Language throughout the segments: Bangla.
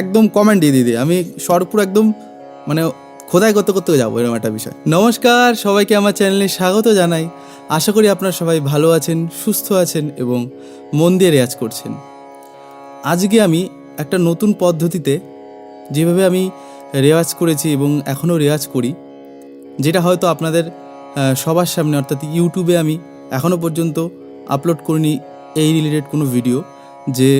একদম কমেন্ট দিয়ে দিদি। আমি স্বর পুরো একদম মানে খোদাই করতে করতে যাব এরকম একটা বিষয়। নমস্কার, সবাইকে আমার চ্যানেলে স্বাগত জানাই। আশা করি আপনারা সবাই ভালো আছেন, সুস্থ আছেন এবং মন দিয়ে রেয়াজ করছেন। আজকে আমি একটা নতুন পদ্ধতিতে যেভাবে আমি রেওয়াজ করেছি এবং এখনও রেওয়াজ করি, যেটা হয়তো আপনাদের সবার সামনে অর্থাৎ ইউটিউবে আমি এখনও পর্যন্ত আপলোড করিনি এই রিলেটেড কোনো ভিডিও যে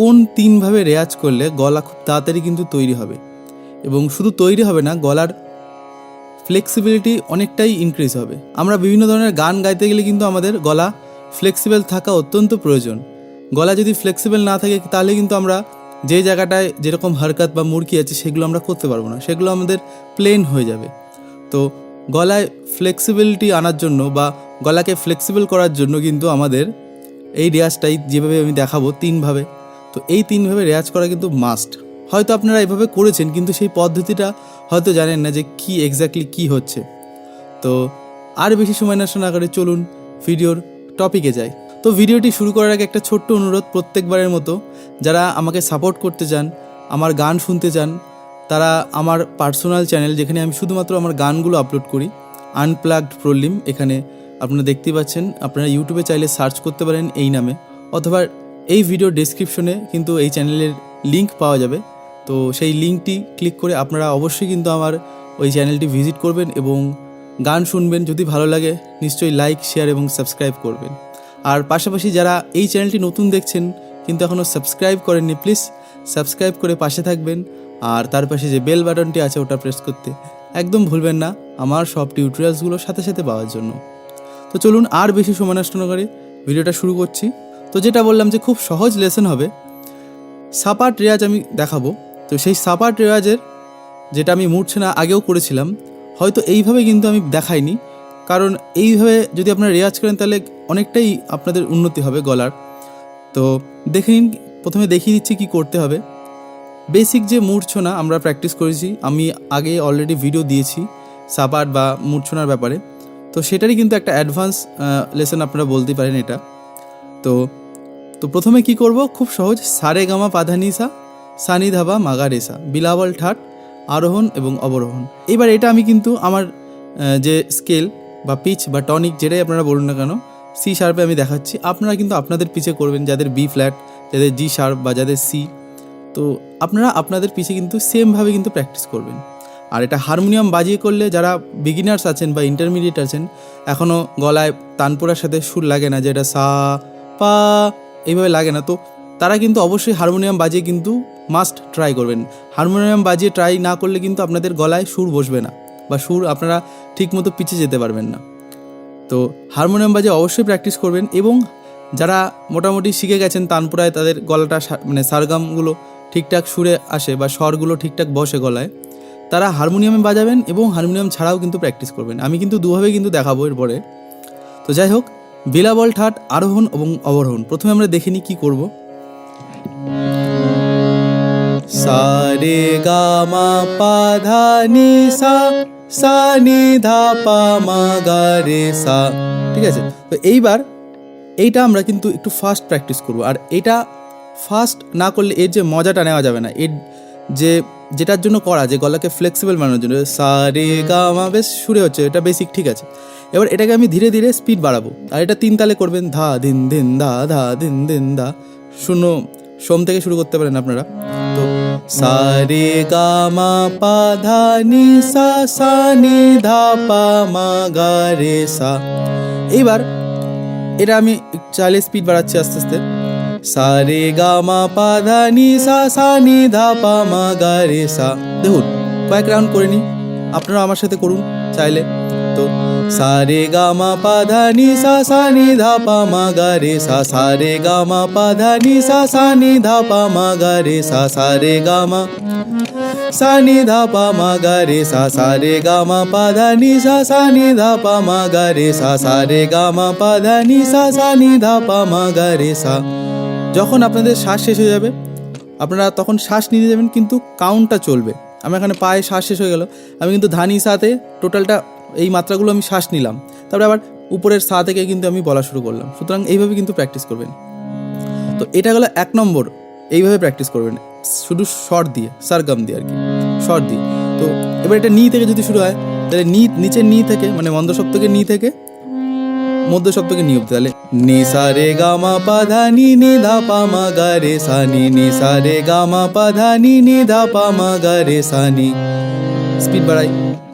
কোন তিনভাবে রেয়াজ করলে গলা খুব তাড়াতাড়ি কিন্তু তৈরি হবে? এবং শুধু তৈরি হবে না, গলার ফ্লেক্সিবিলিটি অনেকটাই ইনক্রিজ হবে। আমরা বিভিন্ন ধরনের গান গাইতে গেলে কিন্তু আমাদের গলা ফ্লেক্সিবল থাকা অত্যন্ত প্রয়োজন। গলা যদি ফ্লেক্সিবল না থাকে, তাহলে কিন্তু আমরা যে জায়গাটায় যেরকম হারকাত বা মুরকি আছে, সেগুলো আমরা করতে পারব না। সেগুলো আমাদের প্লেন হয়ে যাবে। তো গলায় ফ্লেক্সিবিলিটি আনার জন্য বা গলাকে ফ্লেক্সিবল করার জন্য কিন্তু আমাদের এই রেয়াজটাই যেভাবে আমি দেখাবো, তিনভাবে তো এই তিনভাবে রেয়াজ করা কিন্তু মাস্ট হয়তো আপনারা এভাবে করেছেন, কিন্তু সেই পদ্ধতিটা হয়তো জানেন না যে কি এক্স্যাক্টলি কি হচ্ছে। তো আর বেশি সময় নষ্ট না করে চলুন ভিডিওর টপিকে যাই। তো ভিডিওটি শুরু করার আগে একটা ছোট্ট অনুরোধ প্রত্যেকবারের মতো। যারা আমাকে সাপোর্ট করতে চান, আমার গান শুনতে চান, তারা আমার পার্সোনাল চ্যানেল যেখানে আমি শুধুমাত্র আমার গানগুলো আপলোড করি আনপ্লাগড প্রলিম এখানে আপনারা দেখতেই পাচ্ছেন। আপনারা ইউটিউবে চাইলে সার্চ করতে পারেন এই নামে। অথবা এই ভিডিও ডেসক্রিপশনে কিন্তু এই চ্যানেলের লিংক পাওয়া যাবে। তো সেই লিঙ্কটি ক্লিক করে আপনারা অবশ্যই কিন্তু আমার ওই চ্যানেলটি ভিজিট করবেন এবং গান শুনবেন। যদি ভালো লাগে, নিশ্চয়ই লাইক শেয়ার এবং সাবস্ক্রাইব করবেন। আর পাশাপাশি যারা এই চ্যানেলটি নতুন দেখছেন, কিন্তু এখনও সাবস্ক্রাইব করেননি প্লিজ সাবস্ক্রাইব করে পাশে থাকবেন। আর তার পাশে যে বেল বাটনটি আছে, ওটা প্রেস করতে একদম ভুলবেন না আমার সব টিউটোরিয়ালসগুলো সাথে সাথে পাওয়ার জন্য। তো চলুন আর বেশি সময় নষ্ট না করে ভিডিওটা শুরু করছি। তো যেটা বললাম যে খুব সহজ লেসন হবে। সাপাট রেয়াজ আমি দেখাবো। তো সেই সাপাট রেওয়াজের যেটা আমি মুড়ছে না আগেও করেছিলাম, হয়তো এইভাবে কিন্তু আমি দেখাইনি। কারণ এইভাবে যদি আপনারা রেয়াজ করেন, তাহলে অনেকটাই আপনাদের উন্নতি হবে গলার। তো দেখে নিন, প্রথমে দেখিয়ে দিচ্ছি কি করতে হবে। বেসিক যে মূর্ছনা আমরা প্র্যাকটিস করেছি, আমি আগে অলরেডি ভিডিও দিয়েছি সাপাট বা মূর্ছনার ব্যাপারে। তো সেটারই কিন্তু একটা অ্যাডভান্স লেসন আপনারা বলতে পারেন এটা। তো তো প্রথমে কি করব? খুব সহজ। সারে গামা পাধানিসা, সানি ধাবা মাগা রেসা বিলাবল ঠাট, আরোহণ এবং অবরোহণ। এবার এটা আমি কিন্তু আমার যে স্কেল বা পিচ বা টনিক যেটাই আপনারা বলুন না কেন, সি শার্পে আমি দেখাচ্ছি। আপনারা কিন্তু আপনাদের পিচে করবেন যাদের বি ফ্ল্যাট, যাদের জি শার্প বা যাদের সি। তো আপনারা আপনাদের পিছে কিন্তু সেমভাবে কিন্তু প্র্যাকটিস করবেন। আর এটা হারমোনিয়াম বাজিয়ে করলে যারা বিগিনার্স আছেন বা ইন্টারমিডিয়েট আছেন এখনও গলায় তানপুরার সাথে সুর লাগে না যেটা সা, পা এইভাবে লাগে না। তো তারা কিন্তু অবশ্যই হারমোনিয়াম বাজিয়ে কিন্তু মাস্ট ট্রাই করবেন। হারমোনিয়াম বাজিয়ে ট্রাই না করলে কিন্তু আপনাদের গলায় সুর বসবে না বা সুর আপনারা ঠিকমতো পিছিয়ে যেতে পারবেন না। তো হারমোনিয়াম বাজিয়ে অবশ্যই প্র্যাকটিস করবেন এবং যারা মোটামুটি শিখে গেছেন তানপুরায় তাদের গলাটা মানে সারগামগুলো ঠিকঠাক সুরে আসে বা স্বরগুলো ঠিকঠাক বসে গলায়, তারা হারমোনিয়ামে বাজাবেন এবং হারমোনিয়াম ছাড়াও কিন্তু প্র্যাকটিস করবেন। আমি কিন্তু দুভাবে কিন্তু দেখাবো এরপরে। তো যাই হোক বিলাবল ঠাট, আরোহণ এবং অবরোহণ। প্রথমে আমরা দেখে নিই কী করব। সারে গামা পাধা নি সা সা নি ধা পা মা গা রে সা। ঠিক আছে? তো এইবার এইটা আমরা কিন্তু একটু ফাস্ট প্র্যাকটিস করব। আর এটা ফাস্ট না করলে এর যে মজাটা নেওয়া যাবে না। এর যে যেটার জন্য করা যে গলাকে ফ্লেক্সিবল বানানোর জন্য। সা রে গা মা বেশ সুরে হচ্ছে এটা বেসিক ঠিক আছে। এবার এটাকে আমি ধীরে ধীরে স্পিড বাড়াবো। আর এটা তিন তালে করবেন ধা দিন ধিন ধা ধা দিন দিন ধা শূন্য সোম থেকে শুরু করতে পারেন আপনারা। তো সা রে গা মা পা ধা নি সা সা নি ধা পা মা গা রে সা। এইবার এটা আমি চাইলে স্পিড বাড়াচ্ছি আস্তে আস্তে। সা রে গা মা পা ধা নি সা। সা নি ধা পা মা গা রে সা দেখুন, কয়েক রাউন্ড করে নিই আপনারা আমার সাথে করুন চাইলে। তো সা রে গা মা পা ধা নি সা। সা নি ধা পা মা গা রে সা। সা রে গা মা পা ধা নি সা। সা নি ধা পা মা গা রে সা। সা রে গা মা সা নি ধা পা মা গা রে সা সা রে গা মা পা ধা নি সা সা নি ধা পা মা গা রে সা সা রে গা মা পা ধা নি সা সা নি ধা পা মা গা রে সা। যখন আপনাদের শ্বাস শেষ হয়ে যাবে, আপনারা তখন শ্বাস নিতে যাবেন, কিন্তু কাউন্টটা চলবে। আমার এখানে পায়ে শ্বাস শেষ হয়ে গেল। আমি কিন্তু ধানি সাথে টোটালটা এই মাত্রাগুলো আমি শ্বাস নিলাম। তারপরে আবার উপরের সা থেকে কিন্তু আমি বলা শুরু করলাম। সুতরাং এইভাবে কিন্তু প্র্যাকটিস করবেন। তো এটা গেলো এক নম্বর। এইভাবে প্র্যাকটিস করবেন। শুধু শর্ট দিয়ে সারগাম দিয়ে আর কি। শর্ট দিয়ে। তো এবার এটা নি থেকে যদি শুরু হয়, তাহলে নি নিচের নি থেকে মানে মন্দ সপ্তকের নি থেকে মধ্য সপ্তকে নি অব্দি তাহলে নি সা রে গা মা পা ধা নি নি ধা পা মা গা রে সা নি নি রে গা মা পা নি নি ধা পা গা রে সা নি স্পিড বাড়াই।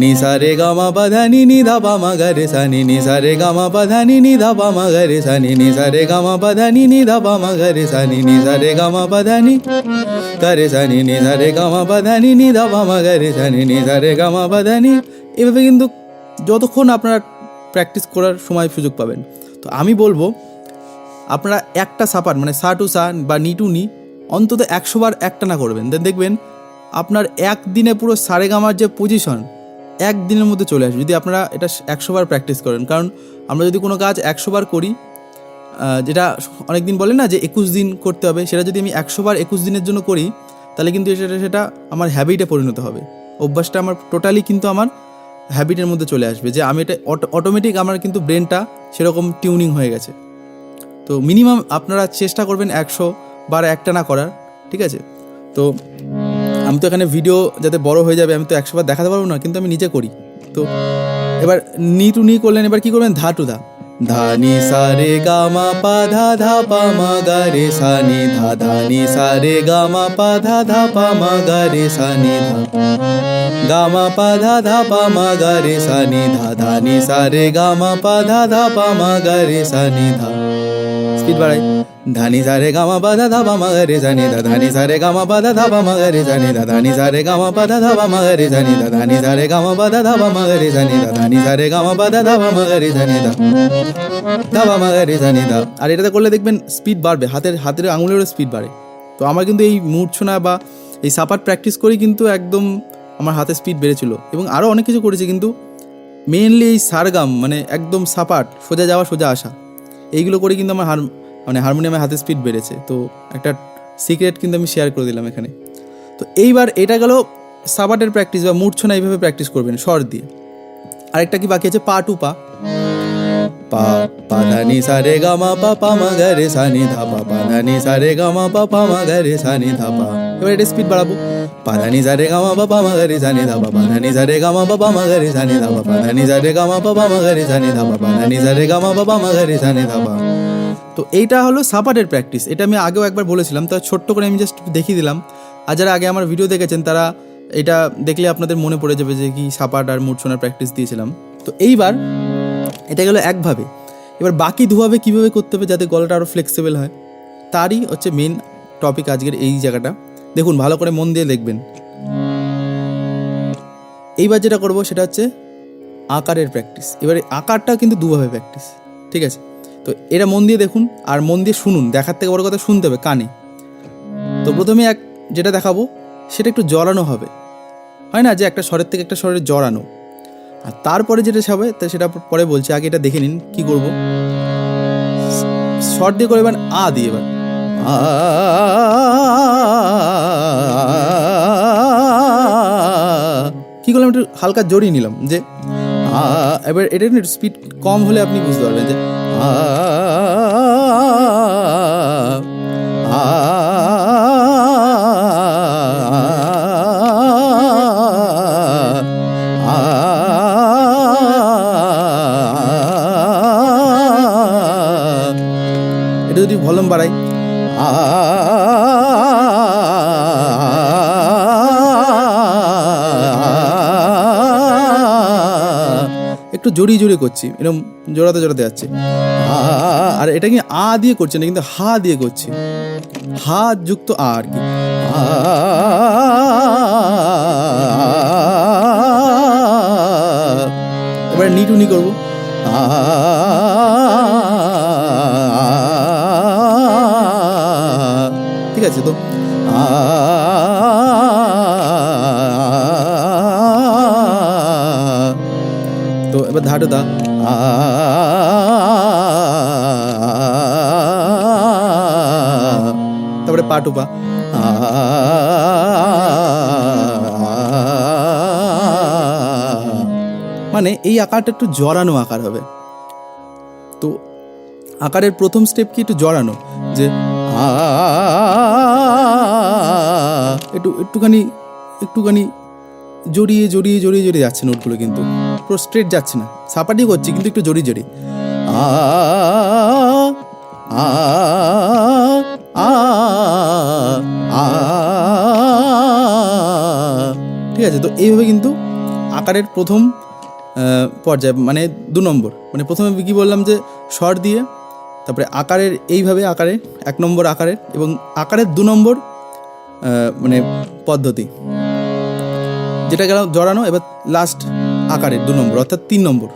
নি সা রে গা মা পা ধা নি নি ধা পা মা গা রে সা নি নি সা রে গা মা পা ধা নি নি ধা পা মা গা রে সা নি নি সা রে গা মা নি নি ধা পা গা রে সা নি নি রে গা মা পা ধা রে সা নি নি রে গা মা পা নি নি ধা পা গা রে সা নি নি রে গা মা পা এভাবে কিন্তু যতক্ষণ আপনারা প্র্যাকটিস করার সময় সুযোগ পাবেন। তো আমি বলব, আপনারা একটা সাপার মানে সা টু সা বা নি টু নি, অন্তত একশো বার একটা না করবেন। দেন দেখবেন, আপনার একদিনে পুরো সারেগামার যে পজিশন একদিনের মধ্যে চলে আসবে। যদি আপনারা এটা একশো বার প্র্যাকটিস করেন, কারণ আমরা যদি কোনো কাজ একশো বার করি যেটা অনেক দিন বলে না যে একুশ দিন করতে হবে, সেটা যদি আমি একশো বার একুশ দিনের জন্য করি, তাহলে কিন্তু সেটা সেটা আমার হ্যাবিটে পরিণত হবে। অভ্যাসটা আমার টোটালি কিন্তু আমার হ্যাবিটের মধ্যে চলে আসবে যে আমি এটা অটোমেটিক আমার কিন্তু ব্রেনটা সেরকম টিউনিং হয়ে গেছে। তো মিনিমাম আপনারা চেষ্টা করবেন একশো বার একটা না করার, ঠিক আছে? তো আমি তো এখানে ভিডিও যাতে বড় হয়ে যাবে, আমি তো একশো বার দেখাতে পারব না, কিন্তু আমি নিজে করি। তো এবার নি টু নি করলেন, এবার কি করবেন? ধা টু ধা। ধা নি সা রে গা মা পা ধা ধা পা মা গা রে সা নি ধা ধা নি সা রে গা মা পা ধা ধা পা মা গা রে সা নি ধা। গা মা পা ধা মা গা রে সা ধা ধা নি রে। গা মা পা ধা ধা পা মা গা রে সা নি ধা। স্পিড বাড়াই। ধানি সারে গামা পাধা ধাবা মাগারে জানি দা ধানি সারে গামা পাধা ধাবা মাগারে জানি দা ধানি সারে গামা পাধা ধাবা মাগারে জানি দা ধানি সারে গামা পাধা ধাবা মাগারে জানি দা ধানি সারে গামা পাধা ধাবা মাগারে জানি দা ধাবা মাগারে জানি দা আর এটাতে করলে দেখবেন স্পিড বাড়বে, হাতের হাতের আঙুলেরও স্পিড বাড়ে। তো আমার কিন্তু এই মূর্ছনা বা এই সাপাট প্র্যাকটিস করেই কিন্তু একদম আমার হাতে স্পিড বেড়েছিল এবং আরও অনেক কিছু করেছি, কিন্তু মেনলি এই সারগাম মানে একদম সাপাট, সোজা যাওয়া, সোজা আসা, এইগুলো করে কিন্তু আমার হার মানে হারমোনিয়ামের হাতে স্পিড বেড়েছে। তো একটা সিক্রেট কিন্তু আমি শেয়ার করে দিলাম এখানে। তো এইবার এটা গেল সাবাটের প্র্যাকটিস বা মূর্ছনা এইভাবে প্র্যাকটিস করবেন স্বর দিয়ে। আরেকটা কি বাকি আছে? পা টু পা। পা পা ধা নি সা রে গা মা পা পা মা গা রে সা নি ধা পা পা ধা নি সা রে গা মা পা পা মা গা রে সা নি ধা পা। এবার এটা স্পিড বাড়াবো পা ধা নি সা রে গা মা পা পা মা গা রে সা নি ধা পা পা ধা নি সা রে গা মা পা পা মা গা রে সা নি ধা পা পা ধা নি সা রে গা মা পা পা মা গা রে সা নি ধা পা পা ধা নি সা রে গা মা পা পা মা গা রে সা নি ধা পা তো এইটা হলো সাপাটের প্র্যাকটিস এটা আমি আগেও একবার বলেছিলাম। তো ছোট্ট করে আমি জাস্ট দেখিয়ে দিলাম। আর যারা আগে আমার ভিডিও দেখেছেন, তারা এটা দেখলে আপনাদের মনে পড়ে যাবে যে কি সাপাট আর মূর্ছনার প্র্যাকটিস দিয়েছিলাম। তো এইবার এটা গেলো একভাবে। এবার বাকি দুভাবে কীভাবে করতে হবে যাতে গলাটা আরও ফ্লেক্সিবল হয়, তারই হচ্ছে মেন টপিক আজকের এই জায়গাটা। দেখুন, ভালো করে মন দিয়ে দেখবেন। এইবার যেটা করব সেটা হচ্ছে আকারের প্র্যাকটিস এবারে আকারটা কিন্তু দুভাবে প্র্যাকটিস ঠিক আছে? তো এটা মন দিয়ে দেখুন আর মন দিয়ে শুনুন। দেখার থেকে বড় কথা শুনতে হবে, কানে। তো প্রথমে এক যেটা দেখাবো, সেটা একটু জড়ানো হবে। হয় না যে একটা স্বরের থেকে একটা স্বরের জড়ানো। আর তারপরে যেটা হবে, তা সেটা পরে বলছি, আগে এটা দেখে নিন কি করব। শর্ট দিয়ে করে এবার আ দিয়ে এবার। আ কি করলাম একটু হালকা জড়িয়ে নিলাম যে এবার এটা একটু স্পিড কম হলে আপনি বুঝতে পারবেন যে আ এটা যদি ভলিউম বাড়াই একটু জড়িয়ে জড়িয়ে করছি এরকম জোড়াতে জোড়াতে যাচ্ছে। আর এটা কি আ দিয়ে করছে না, কিন্তু হা দিয়ে করছে। হা যুক্ত আ আর কি। এবার নি টু নি করব। ঠিক আছে তো তো। ধাটো দা তারপরে পা টু মানে এই আকারটা একটু জড়ানো আকার হবে। তো আকারের প্রথম স্টেপ কি একটু জড়ানো? যে একটু, একটুখানি একটুখানি জড়িয়ে জড়িয়ে জড়িয়ে জড়িয়ে যাচ্ছে নোটগুলো কিন্তু। পুরো স্ট্রেট যাচ্ছে না সাপাটি করছি কিন্তু একটু জড়িয়ে জড়িয়ে আ আ আ ঠিক আছে তো এইভাবে কিন্তু আকারের প্রথম পর্যায় মানে দু নম্বর মানে প্রথমে কি বললাম যে স্বর দিয়ে তারপরে আকারের এইভাবে আকারে এক নম্বর আকারের এবং আকারের দু নম্বর মানে পদ্ধতি যেটা গেল জড়ানো এবার লাস্ট আকারের দু নম্বর, অর্থাৎ তিন নম্বর।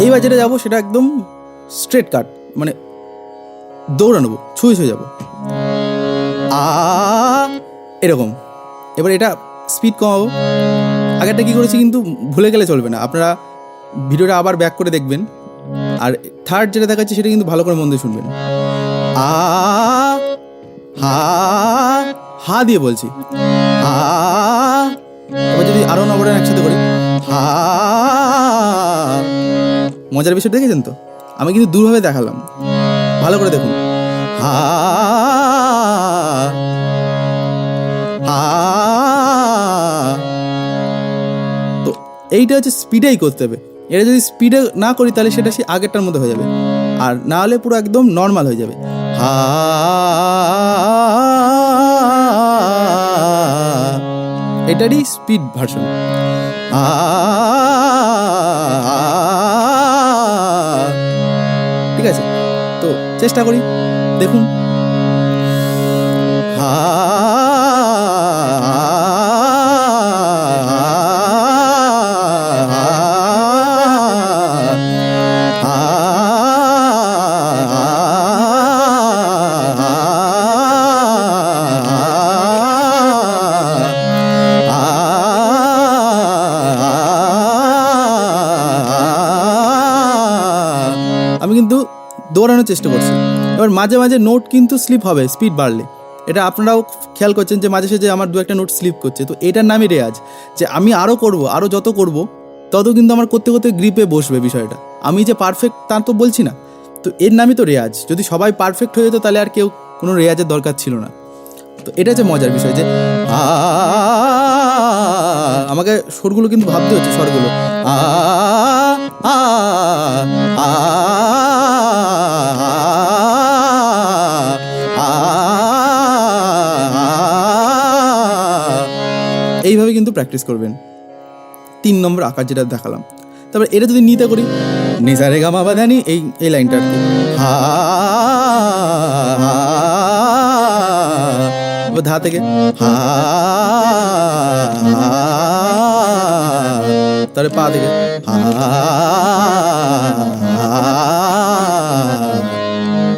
এইবার যেটা যাব সেটা একদম স্ট্রেট কাট মানে দৌড়া নেব ছুঁয়ে ছুঁয়ে যাব এরকম। এবার এটা স্পিড কমাবো। আগেরটা কি করেছি কিন্তু ভুলে গেলে চলবে না। আপনারা ভিডিওটা আবার ব্যাক করে দেখবেন। আর থার্ড যেটা দেখাচ্ছি সেটা কিন্তু ভালো করে মন দিয়ে শুনবেন। আ, হা হা দিয়ে বলছি। আ, এবার যদি আরও নবরে একসাথে করি। মজার বিষয় দেখেছেন তো? আমি কিন্তু দূরভাবে দেখালাম। ভালো করে দেখুন। হা তো এইটা হচ্ছে স্পিডেই করতে হবে। এটা যদি স্পিডে না করি তাহলে সেটা সে আগেরটার মধ্যে হয়ে যাবে। আর না হলে পুরো একদম নর্মাল হয়ে যাবে। হা এটারই স্পিড ভার্সন ঠিক আছে তো চেষ্টা করি দেখুন হা দৌড়ানোর চেষ্টা করছি। এবার মাঝে মাঝে নোট কিন্তু স্লিপ হবে স্পিড বাড়লে। এটা আপনারাও খেয়াল করছেন যে মাঝে সাঝে আমার দু একটা নোট স্লিপ করছে। তো এটার নামই রেয়াজ। যে আমি আরও করব আরও যত করব, তত কিন্তু আমার করতে করতে গ্রিপে বসবে বিষয়টা। আমি যে পারফেক্ট তা তো বলছি না। তো এর নামই তো রেয়াজ। যদি সবাই পারফেক্ট হয়ে যেত, তাহলে আর কেউ কোনো রেয়াজের দরকার ছিল না। তো এটা যে মজার বিষয় যে আমাকে সুরগুলো কিন্তু ভাবতে হচ্ছে, স্বরগুলো। আ আ আ এইভাবে কিন্তু প্র্যাকটিস করবেন তিন নম্বর আকার যেটা দেখালাম তারপর এটা যদি নিতে করি নিসারে গামা বাদানি এই এই লাইনটা আর কি হা ধা থেকে হা পা থেকে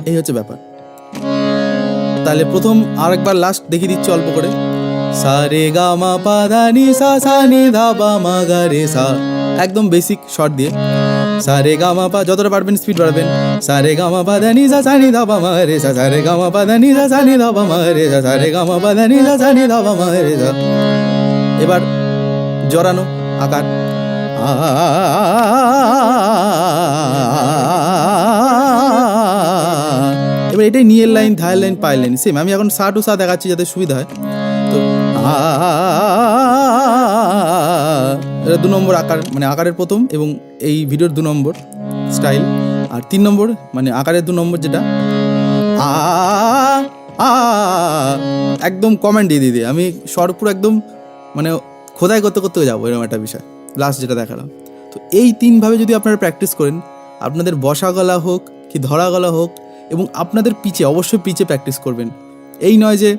এই হচ্ছে ব্যাপার তাহলে প্রথম আরেকবার লাস্ট দেখিয়ে দিচ্ছি অল্প করে সা রে গা মা পা ধা নি সা সা নি ধা বা মা গা রে সা। একদম বেসিক শর্ট দিয়ে। সা রে গা মা পা যতটা পারবেন স্পিড বাড়াবেন। সা রে গা মা পা সা সা নি ধা মা রে সা। সা রে গা মা পা নি সা সা নি ধা মা রে সা। সা রে গা মা পা সা সা নি ধা মা রে সা। এবার জড়ানো আকার। এবার এটাই নিয়ের লাইন ধায়ের লাইন পায়ের লাইন সেম আমি এখন সা টু সা দেখাচ্ছি যাতে সুবিধা হয়। তো এটা দু নম্বর আকার মানে আকারের প্রথম এবং এই ভিডিওর দু নম্বর স্টাইল। আর তিন নম্বর মানে আকারের দু নম্বর যেটা একদম কমেন্ট দিয়ে দিদি আমি স্বর পুরো একদম মানে খোদাই করতে করতে যাব, এরকম একটা বিষয়। লাস্ট যেটা দেখালাম। তো এই তিনভাবে যদি আপনারা প্র্যাকটিস করেন, আপনাদের বসা গলা হোক, কি ধরা গলা হোক, এবং আপনাদের পিচে, অবশ্যই পিচে প্র্যাকটিস করবেন। এই নয় যে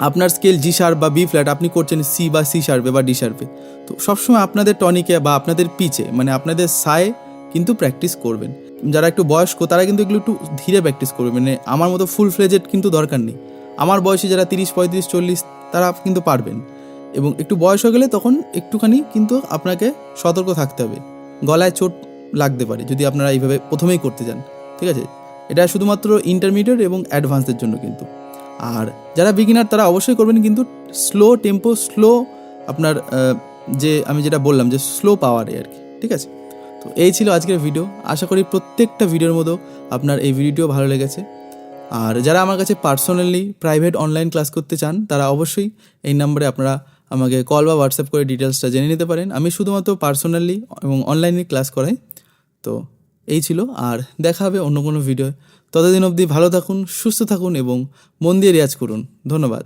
আপনার স্কেল জি শার্প বা বি ফ্ল্যাট আপনি করছেন সি বা সি শার্পে বা ডি শার্পে তো সবসময় আপনাদের টনিকে বা আপনাদের পিচে মানে আপনাদের সায়ে কিন্তু প্র্যাকটিস করবেন। যারা একটু বয়স্ক, তারা কিন্তু এগুলো একটু ধীরে প্র্যাকটিস করবে। মানে আমার মতো ফুল ফ্লেজেড কিন্তু দরকার নেই। আমার বয়সে যারা তিরিশ, পঁয়ত্রিশ, চল্লিশ, তারা কিন্তু পারবেন। এবং একটু বয়স হয়ে গেলে তখন একটুখানি কিন্তু আপনাকে সতর্ক থাকতে হবে। গলায় চোট লাগতে পারে যদি আপনারা এইভাবে প্রথমেই করতে যান। ঠিক আছে? এটা শুধুমাত্র ইন্টারমিডিয়েট এবং অ্যাডভান্সের জন্য কিন্তু। আর যারা বিগিনার তারা অবশ্যই করবেন কিন্তু স্লো টেম্পো স্লো আপনার যে আমি যেটা বললাম যে স্লো পাওয়ারে আর কি, ঠিক আছে? তো এই ছিল আজকের ভিডিও আশা করি প্রত্যেকটা ভিডিওর মতো আপনার এই ভিডিওটিও ভালো লেগেছে। আর যারা আমার কাছে পার্সোনালি প্রাইভেট অনলাইন ক্লাস করতে চান, তারা অবশ্যই এই নাম্বারে আপনারা আমাকে কল বা হোয়াটসঅ্যাপ করে ডিটেলসটা জেনে নিতে পারেন। আমি শুধুমাত্র পার্সোনালি এবং অনলাইনে ক্লাস করাই। তো এই ছিল, আর দেখা হবে অন্য কোনো ভিডিও ততদিন অবধি ভালো থাকুন সুস্থ থাকুন এবং মন দিয়ে রেয়াজ করুন। ধন্যবাদ।